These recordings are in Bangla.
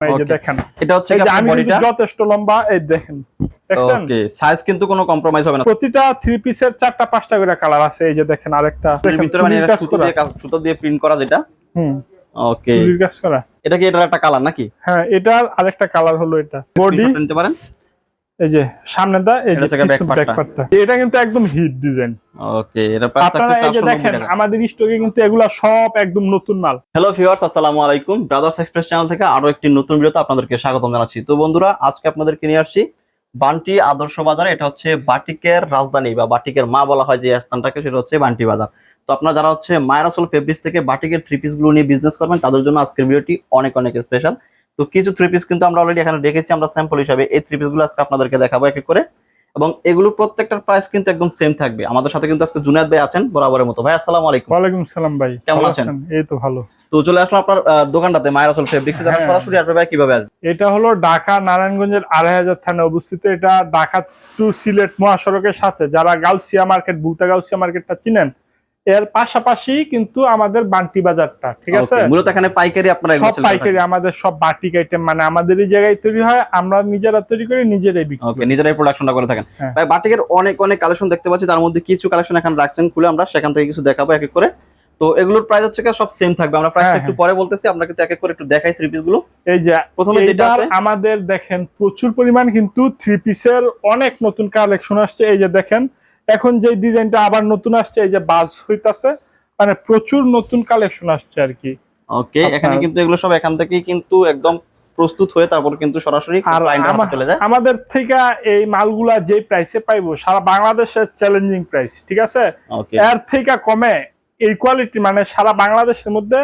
এই যে দেখেন। এটা হচ্ছে এই কি যে আপনার আমি যথেষ্ট লম্বা এই দেখেন। ওকে সাইজ কিন্তু কোনো কম্প্রোমাইজ হবে না। প্রতিটা থ্রি পিসের চারটা পাঁচটা করে কালার আছে এই যে দেখেন আরেকটা। ভিতরে মানে সুতো দিয়ে সুতো দিয়ে প্রিন্ট করা যেটা? হুম। ওকে কাজ করা। এটা কি এটার একটা কালার নাকি? হ্যাঁ এটার আরেকটা কালার হলো এটা। বডি নিতে পারেন। এই যে সামনে দা এই ব্যাক পার্টটা এটা কিন্তু একদম হিট ডিজাইন ওকে এটা আপনারা এই যে দেখেন আমাদের স্টকে কিন্তু এগুলা সব একদম নতুন মাল। হ্যালো ভিউয়ার্স আসসালামু আলাইকুম। ব্রাদার্স এক্সপ্রেস চ্যানেল থেকে আরও একটি নতুন ভিডিওতে আপনাদেরকে স্বাগতম জানাচ্ছি। তো বন্ধুরা আজকে আপনাদেরকে নিয়ে আসছি বান্টি আদর্শ বাজার এটা হচ্ছে বাটিকের রাজধানী বা বাটিকের মা বলা হয় যে স্থানটাকে সেটা হচ্ছে বান্টি বাজার। তো আপনারা যারা হচ্ছে মায়েরাসল ফেব্রিক্স থেকে বাটিকের থ্রি পিসগুলো নিয়ে বিজনেস করবেন তাদের জন্য আজকের ভিডিওটি অনেক অনেক স্পেশাল তো কিছু থ্রি পিস কিন্তু আমরা অলরেডি এখানে রেখেছি আমরা স্যাম্পল হিসাবে এই থ্রি পিসগুলো আজকে আপনাদেরকে দেখাবো এক করে। এবং এগুলো প্রত্যেকটার প্রাইস কিন্তু একদম সেম থাকবে। আমাদের সাথে কিন্তু আজকে জুনায়দ ভাই আছেন বরাবরের মতো। ভাই আসসালামু আলাইকুম। ওয়ালাইকুম সালাম ভাই। কেমন আছেন? এই তো ভালো। তো চলে আসলাম আপনার দোকানটাতে মায়ের আসল ফেব্রিক্স যারা। সরাসরি আসবে ভাই কীভাবে আসবে? এটা হলো ঢাকা নারায়ণগঞ্জের আড়াই হাজার থানায় অবস্থিত। এটা ঢাকা টু সিলেট মহাসড়কের সাথে। যারা গাউসিয়া মার্কেট বুলতা গাউসিয়া মার্কেটটা চিনেন এর পাশাপাশি কিন্তু আমাদের বান্টি বাজারটা ঠিক আছে? মূলত এখানে পাইকারি আপনারা সব পাইকারি আমাদের সব বাটিক আইটেম মানে আমাদের এই জায়গায় তৈরি হয় আমরা নিজেরা তৈরি করি নিজেরাই বিক্রি ওকে নিজেরাই প্রোডাকশনটা করে থাকেন। হ্যাঁ। ভাই বাটিকের অনেক অনেক কালেকশন দেখতে পাচ্ছি তার মধ্যে কিছু কালেকশন এখানে রাখছেন খুলে আমরা সেখান থেকে কিছু দেখাবো এক এক করে। তো এগুলোর প্রাইস হচ্ছে কি সব সেম থাকবে। আমরা প্রাইস হ্যাঁ, একটু পরে বলতেছি আমরা কিন্তু এক এক করে একটু দেখাই থ্রি পিসগুলো। এই যে প্রথমে যেটা আছে? আমাদের দেখেন প্রচুর পরিমাণ কিন্তু থ্রি পিসের অনেক নতুন কালেকশন আসছে। এই যে দেখেন এখন যে ডিজাইনটা আবার নতুন আসছে এই যে বাজ হইতাছে মানে প্রচুর নতুন কালেকশন আসছে আর কি। ওকে এখানে কিন্তু এগুলো সব এখান থেকেই কিন্তু একদম প্রস্তুত হয়ে তারপর কিন্তু সরাসরি চলে যায়। আমাদের থেকে এই মালগুলা যে প্রাইসে পাইবো সারা বাংলাদেশের চ্যালেঞ্জিং প্রাইস ঠিক আছে? এর থেকে কমে এই কোয়ালিটি মানে সারা বাংলাদেশের মধ্যে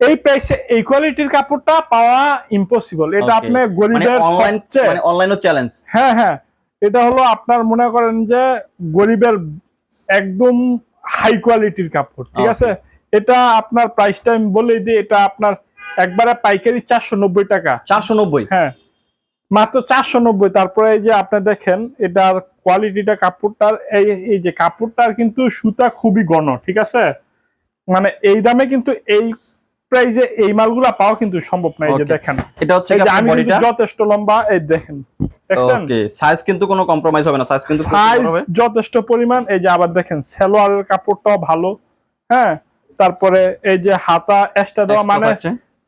এই প্রাইসে এই কোয়ালিটির কাপড়টা পাওয়া ইম্পসিবল এটা আপনি মানে গরিবের অনলাইন মানে অনলাইনও চ্যালেঞ্জ হ্যাঁ হ্যাঁ। এটা হলো আপনার মনে করেন যে গরিবের একদম হাই কোয়ালিটির কাপড় ঠিক আছে? এটা আপনার প্রাইসটা আমি বলে দিই এটা আপনার একবারে পাইকারি চারশো নব্বই টাকা। চারশো নব্বই? হ্যাঁ। মাত্র চারশো নব্বই তারপরে এই যে আপনি দেখেন এটার কোয়ালিটিটা কাপড়টার এই এই যে কাপড়টার কিন্তু সুতা খুবই ঘন ঠিক আছে? মানে এই দামে কিন্তু এই প্রাইজে এই মালগুলা পাওয়া কিন্তু সম্ভব না এই যে দেখেন। এটা হচ্ছে আমি যথেষ্ট লম্বা এই দেখেন। ওকে সাইজ কিন্তু কোনো কম্প্রোমাইজ হবে না সাইজ কিন্তু সাইজ যথেষ্ট পরিমাণ এই যে আবার দেখেন সালোয়ারের কাপড়টাও ভালো হ্যাঁ? তারপরে এই যে হাতা এক্সট্রা দেওয়া মানে।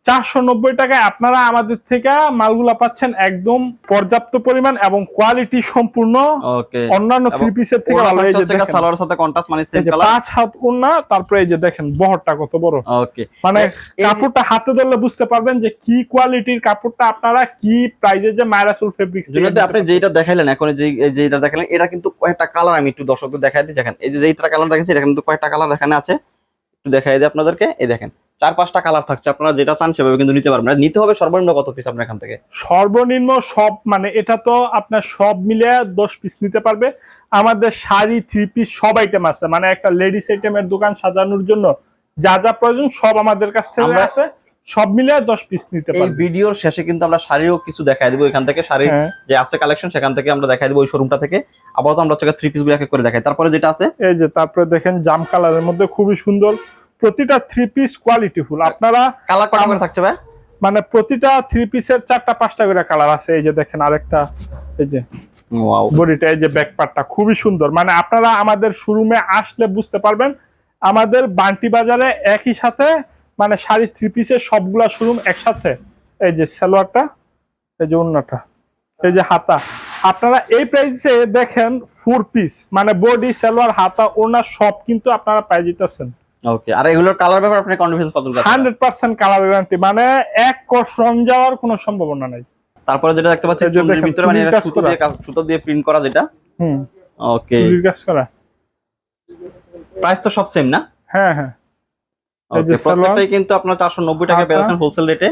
চারশো নব্বই টাকায় আপনারা আমাদের থেকে মালগুলা পাচ্ছেন একদম পর্যাপ্ত পরিমাণ এবং কোয়ালিটি সম্পূর্ণ। অন্যান্য থ্রি পিসের থেকে ভালো এই যে দেখেন, সালোয়ারের সাথে কন্ট্রাস্ট মানে সেম কালার পাঁচ হাত উন্না তারপরে এই যে দেখেন বহরটা কত বড়। ওকে মানে কাপড়টা হাতে ধরলে বুঝতে পারবেন যে কি কোয়ালিটির কাপড়টা আপনারা কি প্রাইজে যে মায়েরাচুল ফেব্রিক্স ভাই, আপনি যেটা দেখাইলেন এখন যে যেটা দেখালেন এটা কিন্তু কয়েকটা কালার আমি একটু দর্শকদের দেখাই দিই দেখেন। এই যে যেটা কালার দেখাচ্ছি এটা কিন্তু কয়েকটা কালার এখানে আছে। একটু দেখাই দিই আপনাদেরকে এই দেখেন। চার পাঁচটা কালার থাকছে আপনারা যেটা চান সেভাবে কিন্তু নিতে পারবেন। নিতে হবে সর্বনিম্ন কত পিস আপনার এখান থেকে? সর্বনিম্ন সব মানে এটা তো আপনার সব মিলে দশ পিস নিতে পারবে। আমাদের শাড়ি থ্রি পিস সব আইটেম আছে। মানে একটা লেডিস আইটেমের দোকান সাজানোর জন্য যা যা প্রয়োজন সব আমাদের কাছ থেকে আছে। সব মিলে দশ পিস নিতে এই পারবে। ভিডিওর শেষে কিন্তু আমরা শাড়িও কিছু দেখাই দিব এখান থেকে। শাড়ির হ্যাঁ। যে আছে কালেকশন সেখান থেকে আমরা দেখাই দিব ওই শোরুমটা থেকে। আপাতত আমরা হচ্ছে থ্রি পিসগুলো এক এক করে দেখাই। তারপরে যেটা আছে? এই যে তারপরে দেখেন জাম কালারের মধ্যে খুবই সুন্দর। প্রতিটা থ্রি পিস কোয়ালিটি ফুল আপনারা কালার কটা করে থাকছে ভাই? মানে প্রতিটা থ্রি পিসের চারটা পাঁচটা করে কালার আছে। এই যে দেখেন আরেকটা এই যে ওয়াও বডিটা এই যে ব্যাক পার্টটা খুবই সুন্দর। মানে আপনারা আমাদের শোরুমে আসলে বুঝতে পারবেন আমাদের বান্টি বাজারে একই সাথে মানে শাড়ি থ্রি পিসের সবগুলা শোরুম একসাথে। এই যে সালোয়ারটা এই যে অন্যটা এই যে হাতা। আপনারা এই প্রাইসে দেখেন ফোর পিস মানে বডি সালোয়ার হাতা ওনার সব কিন্তু আপনারা পাই যেতেছেন। ওকে আর এগুলোর কালার ব্যাপারে আপনি কনফিডেন্স কত হান্ড্রেড পার্সেন্ট কালার গ্যারান্টি মানে এক কষ রং যাওয়ার কোনো সম্ভাবনা নাই। তারপরে যেটা দেখতে পাচ্ছি যে চুনরির ভিতরে মানে সুতো দিয়ে সুতো দিয়ে প্রিন্ট করা যেটা। হুম। ওকে কাজ করা। প্রাইস তো সব সেম না? হ্যাঁ হ্যাঁ। প্রত্যেকটাই কিন্তু আপনার চারশো নব্বই টাকা। পেয়েছেন হোলসেল রেটে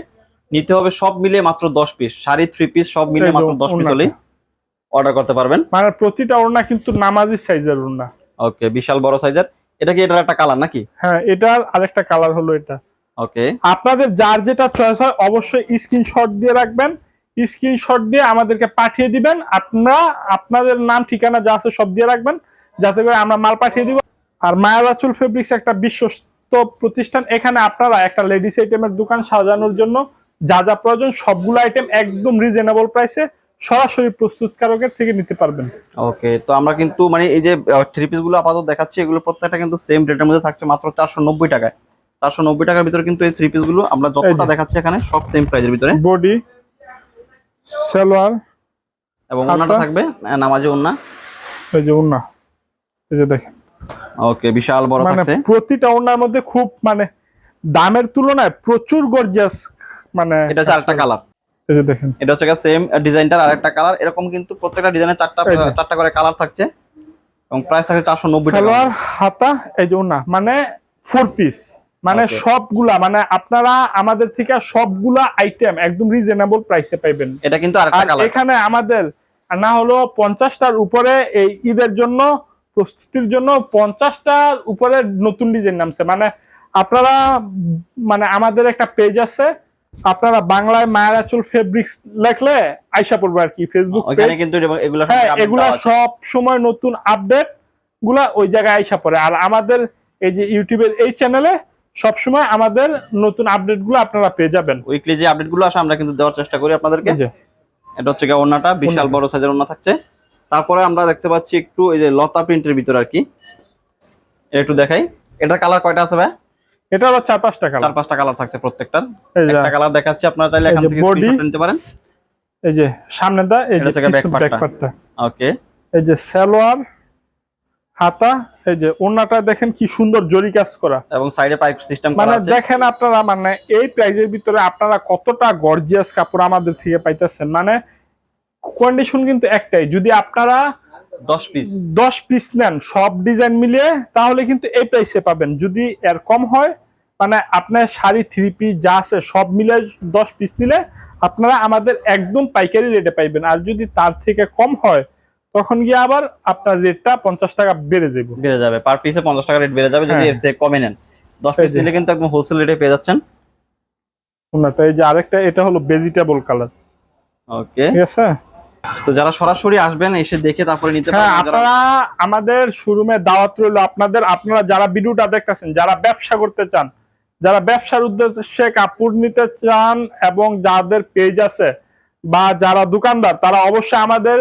নিতে হবে সব মিলিয়ে মাত্র দশ পিস শাড়ি থ্রি পিস সব মিলিয়ে মাত্র দশ পিস। হলেই অর্ডার করতে পারবেন। মানে প্রতিটা ওড়না কিন্তু নামাজি সাইজের ওড়না। ওকে বিশাল বড় সাইজের এটা কি এটার একটা কালার নাকি? হ্যাঁ এটার আরেকটা কালার হলো এটা। ওকে আপনাদের যার যেটা চয়েস হয় অবশ্যই স্ক্রিনশট দিয়ে রাখবেন। স্ক্রিনশট দিয়ে আমাদেরকে পাঠিয়ে দিবেন। আপনারা আপনাদের নাম ঠিকানা যা আছে সব দিয়ে রাখবেন। যাতে করে আমরা মাল পাঠিয়ে দিব। আর মায়ালাচুল ফেব্রিক্স একটা বিশ্বস্ত প্রতিষ্ঠান। এখানে আপনারা একটা লেডিস আইটেমের দোকান সাজানোর জন্য যা যা প্রয়োজন সবগুলো আইটেম একদম রিজনেবল প্রাইসে সরাসরি প্রস্তুতকারকের থেকে নিতে পারবেন। ওকে তো আমরা কিন্তু মানে এই যে থ্রি পিসগুলো আপাতত দেখাচ্ছি এগুলো প্রত্যেকটা কিন্তু সেম রেটের মধ্যে থাকছে মাত্র চারশো নব্বই টাকায়। চারশো নব্বই টাকার ভিতরে কিন্তু এই থ্রি পিসগুলো আমরা যতটা দেখাচ্ছি এখানে সব সেম প্রাইজের ভিতরে। বডি সালোয়ার এবং। ওনাটা থাকবে নামাজে ওন্না এই যে উন্না এই যে দেখেন। ওকে বিশাল বড় মানে থাকছে। প্রতিটা ওনার মধ্যে খুব মানে দামের তুলনায় প্রচুর গর্জিয়াস মানে এটা চারটা কালার এই যে দেখেন। এটা হচ্ছে সেম ডিজাইনটার আরেকটা কালার এরকম কিন্তু প্রত্যেকটা ডিজাইনের চারটা চারটা করে কালার থাকছে। এবং প্রাইস থাকছে চারশো নব্বই টাকা। সালোয়ার হাতা এই যে উন্না মানে ফোর পিস মানে সবগুলা মানে আপনারা আমাদের থেকে সবগুলা আইটেম একদম রিজনেবল প্রাইসে পাইবেন। এটা কিন্তু আর আরেকটা কালার এখানে আমাদের না হলো পঞ্চাশটার উপরে এই ঈদের জন্য প্রস্তুতির জন্য পঞ্চাশটার উপরে নতুন ডিজাইন নামছে। মানে আপনারা মানে আমাদের একটা পেজ আছে আপনারা বাংলায় মায়ের আঁচল ফেব্রিক্স লেখলে আইসা পড়বে আর কি ফেসবুক কিন্তু এগুলো হ্যাঁ এগুলা সব সময় নতুন আপডেটগুলা ওই জায়গায় আইসা পড়ে। আর আমাদের এই যে ইউটিউবের এই চ্যানেলে সব সময় আমাদের নতুন আপডেটগুলো আপনারা পেয়ে যাবেন। উইকলি যে আপডেটগুলো আসে আমরা কিন্তু দেওয়ার চেষ্টা করি আপনাদেরকে। এটা হচ্ছে গিয়ে ওড়নাটা বিশাল বড় সাইজের ওড়না থাকছে। তারপরে আমরা দেখতে পাচ্ছি একটু এই যে লতা প্রিন্টের ভিতর আর কি। একটু দেখাই। এটার কালার কয়টা আছে ভাই? এটা হলো চার পাঁচটা কালার চার পাঁচটা কালার থাকছে প্রত্যেকটার একটা কালার দেখাচ্ছি আপনারা চাইলে এখান থেকে স্ক্রিনশট নিতে পারেন। এই যে সামনে দা এই যে ওকে এই যে সালোয়ার হাতা এই যে ওন্নাটা দেখেন কি সুন্দর জরি কাজ করা। এবং সাইডে পাইপ সিস্টেম করা মানে দেখেন আপনারা মানে এই প্রাইজের ভিতরে আপনারা কতটা গর্জিয়াস কাপড় আমাদের থেকে পাইতেছেন। মানে কন্ডিশন কিন্তু একটাই যদি আপনারা 10 পিস দশ পিস নেন সব ডিজাইন মিলিয়ে তাহলে কিন্তু এই প্রাইসে পাবেন। যদি এর কম হয় মানে আপনার শাড়ি থ্রি পিস যা আছে সব মিলে দশ পিস নিলে আপনারা আমাদের একদম পাইকারি রেটে পাইবেন। আর যদি তার থেকে কম হয় তখন গিয়ে আবার আপনার রেটটা পঞ্চাশ টাকা বেড়ে যাবে। বেড়ে যাবে। পার পিসে 50 টাকা রেট বেড়ে যাবে যদি হ্যাঁ। এর থেকে কমে নেন। 10 পিস। নিলে কিন্তু একদম হোলসেল রেটে পেয়ে যাচ্ছেন। ওনাটা এই যে আরেকটা এটা হলো ভেজিটেবল কালার ওকে ঠিক আছে? তো যারা সরাসরি আসবেন এসে দেখে তারপরে নিতে হ্যাঁ পারবেন। আপনারা আমাদের শোরুমে দাওয়াত রইল। আপনাদের আপনারা যারা ভিডিওটা দেখতেছেন যারা ব্যবসা করতে চান যারা ব্যবসার উদ্দেশ্যে কাপড় নিতে চান এবং যাদের পেজ আছে বা যারা দোকানদার তারা অবশ্যই আমাদের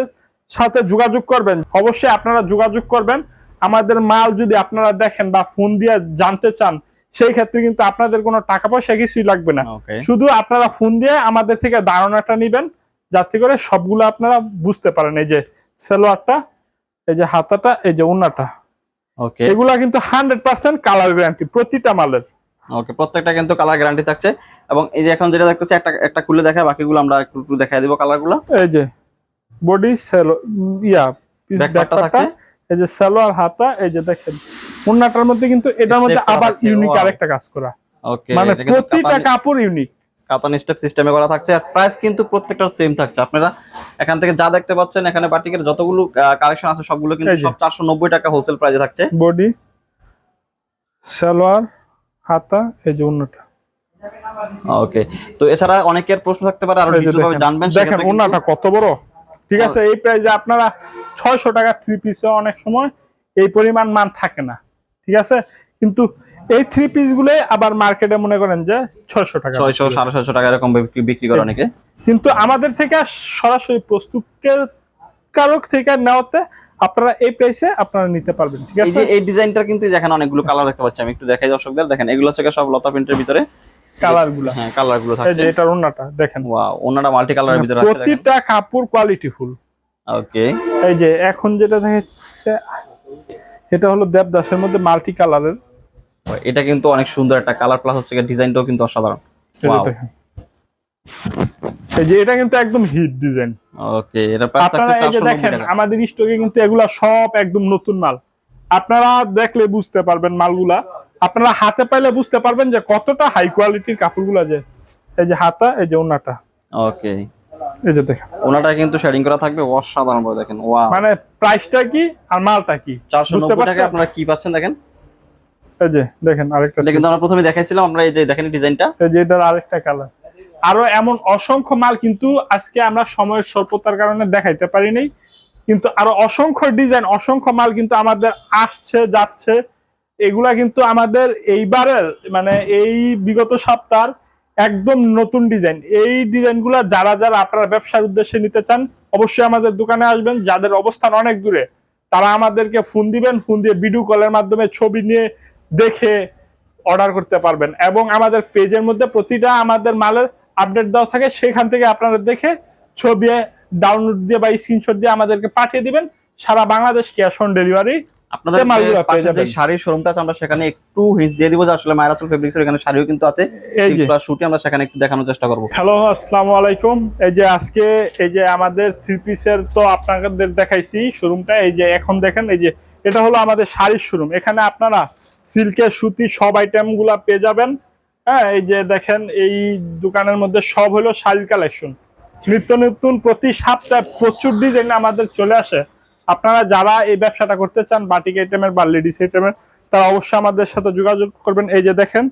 সাথে যোগাযোগ করবেন। অবশ্যই আপনারা যোগাযোগ করবেন। আমাদের মাল যদি আপনারা দেখেন বা ফোন দিয়ে জানতে চান সেই ক্ষেত্রে কিন্তু আপনাদের কোনো টাকা পয়সা কিছুই লাগবে না। শুধু আপনারা ফোন দিয়ে আমাদের থেকে ধারণাটা নিবেন। যাতে করে সবগুলো আপনারা বুঝতে পারেন এই যে সালোয়ারটা এই যে হাতাটা এই যে উন্নাটা ওকে এগুলা কিন্তু হান্ড্রেড পার্সেন্ট কালার গ্যারান্টি প্রতিটা মালের। ওকে প্রত্যেকটা কিন্তু কালার গ্যারান্টি থাকছে। এবং এই যে এখন যেটা দেখতেছি একটা একটা খুলে দেখায় বাকিগুলো আমরা একটু একটু দেখাই দিব কালারগুলো। এই যে বডি সেলো ইয়া থাকছে। এই যে সালোয়ার হাতা এই যে দেখেন উন্নাটার মধ্যে কিন্তু এটার মধ্যে আবার ইউনিক আরেকটা কাজ করা। ওকে মানে প্রতিটা কাপড় ইউনিক কাতান স্টেপ সিস্টেমে করা থাকছে আর প্রাইস কিন্তু প্রত্যেকটা সেম থাকছে। আপনারা এখান থেকে যা দেখতে পাচ্ছেন এখানে বাটিকের যতগুলো কালেকশন আছে সবগুলো কিন্তু সব চারশো নব্বই টাকা হোলসেল প্রাইসে থাকছে। বডি সালোয়ার হাতা এই যে উন্নাটা ওকে তো এছাড়া অনেকের প্রশ্ন থাকতে পারে আরও দেখেন, জানবেন দেখেন ওনাটা কত বড়? ঠিক আছে এই প্রাইসে আপনারা ছয়শো টাকা থ্রি পিসে অনেক সময় এই পরিমাণ মান থাকে না। ঠিক আছে কিন্তু এই থ্রি পিসগুলো আবার মার্কেটে মনে করেন যে ছয়শো টাকা ছয়শো সাড়ে ছয়শো টাকা এরকম বিক্রি- করে অনেকে। কিন্তু আমাদের থেকে সরাসরি প্রস্তুতের কারক থেকে নেওয়াতে আপনারা এই প্রাইসে আপনারা নিতে পারবেন ঠিক আছে? এই ডিজাইনটা কিন্তু যেখানে অনেকগুলো কালার দেখতে পাচ্ছি আমি একটু দেখাই দর্শকদের। দেখেন এগুলো হচ্ছে সব লতা প্রিন্টের ভিতরে। কালারগুলা হ্যাঁ কালারগুলো এই থাকছে। যে এটার ওনাটা দেখেন। ওয়াও ওনাটা মাল্টি কালারের ভিতরে আছে প্রতিটা কাপড় কোয়ালিটি ফুল ওকে এই যে এখন যেটা দেখাচ্ছে এটা হলো দেবদাসের মধ্যে মাল্টি কালারের এটা কিন্তু অনেক সুন্দর একটা কালার প্লাস হচ্ছে ডিজাইনটাও কিন্তু অসাধারণ। এই যে এটা কিন্তু একদম হিট ডিজাইন ওকে এটা প্রাইস আপনারা এই যে দেখেন আমাদের স্টকে কিন্তু এগুলা সব একদম নতুন মাল। আপনারা দেখলে বুঝতে পারবেন মালগুলা। আপনারা হাতে পাইলে বুঝতে পারবেন যে কতটা হাই কোয়ালিটির কাপড়গুলা যে। এই যে হাতা এই যে ওনাটা। ওকে এই যে দেখেন। ওনাটা কিন্তু শেডিং করা থাকবে অসাধারণ ভাবে দেখেন। ওয়াও মানে প্রাইসটা কি আর মালটা কি? চারশো বুঝতে নব্বই টাকা আপনারা কি পাচ্ছেন দেখেন? এই যে দেখেন আরেকটা এটা কিন্তু আমরা প্রথমে দেখাইছিলাম আমরা এই যে দেখেন ডিজাইনটা। এই যে এটার আরেকটা কালার। আরও এমন অসংখ্য মাল কিন্তু আজকে আমরা সময়ের স্বল্পতার কারণে দেখাইতে পারিনি কিন্তু আরও অসংখ্য ডিজাইন অসংখ্য মাল কিন্তু আমাদের আসছে যাচ্ছে। এগুলা কিন্তু আমাদের এইবারের মানে এই বিগত সপ্তাহ একদম নতুন ডিজাইন। এই ডিজাইনগুলো যারা যারা আপনারা ব্যবসার উদ্দেশ্যে নিতে চান অবশ্যই আমাদের দোকানে আসবেন। যাদের অবস্থান অনেক দূরে তারা আমাদেরকে ফোন দিবেন ফোন দিয়ে ভিডিও কলের মাধ্যমে ছবি নিয়ে দেখে অর্ডার করতে পারবেন। এবং আমাদের পেজের মধ্যে প্রতিটা আমাদের মালের আপডেট দেওয়া থাকে সেখান থেকে আপনারা দেখে ছবি ডাউনলোড দিয়ে বা স্ক্রিনশট দিয়ে আমাদেরকে পাঠিয়ে দিবেন। সারা বাংলাদেশ ক্যাশ অন ডেলিভারি আপনাদের। শাড়ির শোরুমটা আছে আমরা সেখানে একটু হিস দিয়ে দিব যে আসলে এখানে শাড়িও কিন্তু আছে। এই যে। শুটে আমরা সেখানে একটু দেখানোর চেষ্টা করব। হ্যালো আসসালামু আলাইকুম। এই যে আজকে এই যে আমাদের থ্রি পিসের তো আপনাদের দেখাইছি শোরুমটা এই যে এখন দেখেন এই যে এটা হলো আমাদের শাড়ির শোরুম এখানে আপনারা সিল্কের সুতি সব আইটেমগুলা পেয়ে যাবেন। হ্যাঁ এই যে দেখেন, এই দোকানের মধ্যে সব হলো শাড়ির কালেকশন নিত্য নতুন প্রতি সপ্তাহে প্রচুর ডিজাইন আমাদের চলে আসে। আপনারা যারা এই ব্যবসাটা করতে চান, বাটিক আইটেমের বা লেডিস আইটেমের তারা অবশ্যই আমাদের সাথে যোগাযোগ করবেন। এই যে দেখেন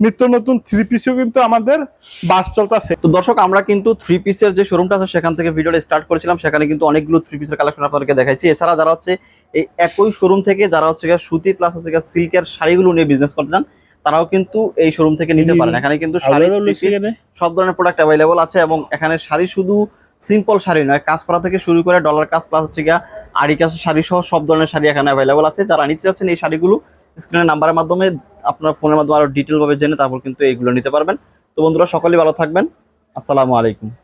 নিত্য নতুন থ্রি পিসও কিন্তু আমাদের বাস চলতেছে। তো দর্শক আমরা কিন্তু থ্রি পিসের যে শোরুমটা আছে সেখান থেকে ভিডিওটা স্টার্ট করেছিলাম। সেখানে কিন্তু অনেকগুলো থ্রি পিসের কালেকশন আপনাদেরকে দেখাইছি। এছাড়া যারা হচ্ছে এই একই শোরুম থেকে যারা হচ্ছে সুতি প্লাস হচ্ছে সিল্কের শাড়িগুলো নিয়ে বিজনেস করতে চান তারাও কিন্তু এই শোরুম থেকে নিতে পারেন। এখানে কিন্তু শাড়ি সব ধরনের প্রোডাক্ট অ্যাভেলেবল আছে এবং এখানে শাড়ি শুধু সিম্পল শাড়ি নয় কাজ করা থেকে শুরু করে ডলার কাজ প্লাস হচ্ছে গিয়া আড়ি কাজ শাড়ি সহ সব ধরনের শাড়ি এখানে অ্যাভেলেবল আছে। যারা নিতে চাচ্ছেন এই শাড়িগুলো স্ক্রিনের নাম্বারের মাধ্যমে আপনার ফোনের মাধ্যমে আরও ডিটেলভাবে জেনে তারপর কিন্তু এইগুলো নিতে পারবেন। তো বন্ধুরা, সকলেই ভালো থাকবেন। আসসালামু আলাইকুম।